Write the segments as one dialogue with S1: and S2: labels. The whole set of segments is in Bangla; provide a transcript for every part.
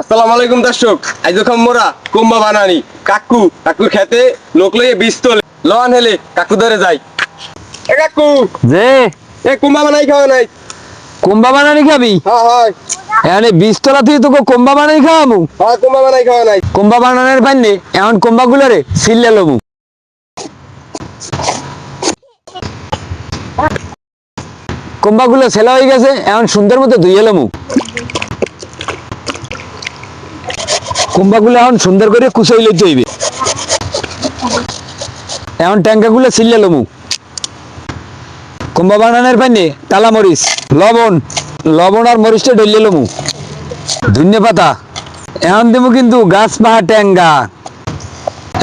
S1: আসসালামু আলাইকুম দর্শক। আজ যখন মোরা কুম্বা বানানি। কাকু কাকুর খেতে লোক লইয়ে বীজ তোলে। লন হেলে কাকু ধরে যাই। এ কাকু
S2: যে?
S1: এ কুম্বা বানাই খাওয়া নাই।
S2: কুম্বা বানানি খাবি?
S1: হ্যাঁ হয়।
S2: এখানে তুই তোকে কুম্বা বানানি খাওয়ামু?
S1: হয় কুম্বা বানাই খাওয়া নাই।
S2: কুম্বা বানানোর পাইনি এখন কুম্বা গুলো রে সিল্লে লমু কুম্বা গুলো ছেলা হয়ে গেছে এখন সুন্দর মতো ধুয়ে লমু কুম্বা গুলো এখন সুন্দর করে কুচই লইতে হইবে। এখন ট্যাঙ্কা গুলো সিল্লে লমু। কুম্বা বানানোর পাইনি কালা মরিচ, লবণ লবণ আর মরিচটা ডলিয়ে লমু। ধন্য পাতা। এখন দেবো কিন্তু গাছ পাহা ট্যাঙ্গা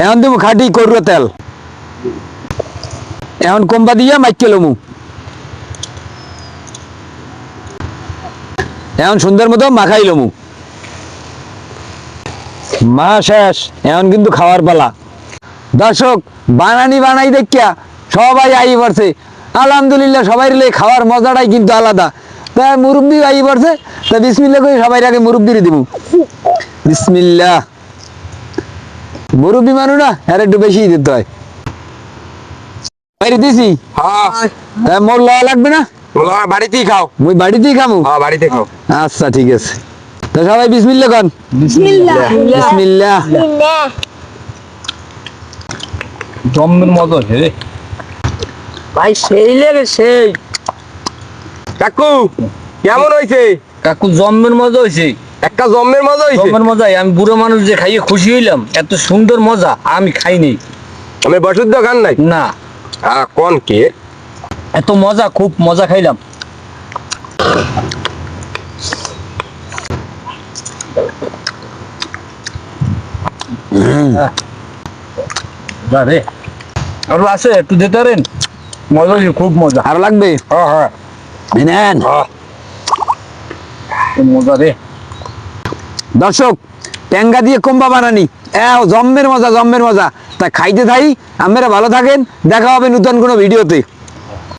S2: এখন দেবো খাটি করু তেল। এখন কম্বা দিয়া মাইকে লমু। এখন সুন্দর মতো মাখাই লমু। মা শেষ এখন কিন্তু খাওয়ার পালা। দর্শক বানানি বানাই দেখিয়া সবাই আই পড়ছে। আলহামদুলিল্লাহ সবাই খাওয়ার মজাটাই কিন্তু আলাদা। তা মুরব্বি আই পড়ছে তা বিসমিল্লা করে সবাই আগে মুরব্বির দিব বিসমিল্লাহ। মুরব্বি মানু না আর একটু বেশি দিতে হয়। বাইরে দিছি
S1: হ্যাঁ।
S2: মোর লওয়া লাগবে না?
S1: বাড়িতেই খাও।
S2: মুই বাড়িতেই খামু?
S1: হ্যাঁ বাড়িতে খাও।
S2: আচ্ছা ঠিক আছে। তো সবাই বিসমিল্লা কন। বিসমিল্লাহ।
S3: জম্মের মতো হে।
S4: ভাই সেই লেগে সেই।
S1: কাকু কেমন হইছে?
S3: কাকু জম্মের মজা হয়েছে
S1: একটা জম্মের মজা হইছে?
S3: জম্মের মজাই। আমি বুড়ো মানুষ যে খাইয়ে খুশি হইলাম এত সুন্দর মজা আমি খাইনি
S1: আমি বসুদ্ধ খান নাই?
S3: না।
S1: আহ, কোন কে?
S3: এত মজা খুব মজা খাইলাম আহ, যা রে। আরও আছে একটু দিতে পারেন? মজা খুব মজা।
S2: আরও লাগবে?
S3: হ্যাঁ হ্যাঁ।
S2: নেন।
S1: হ্যাঁ।
S3: মজা রে।
S2: দর্শক ট্যাঙ্গা দিয়ে কম্বা বানানি। এ জম্মের মজা জম্মের মজা। তা খাইতে থাই আপনারা ভালো থাকেন। দেখা হবে নতুন কোনো ভিডিওতে।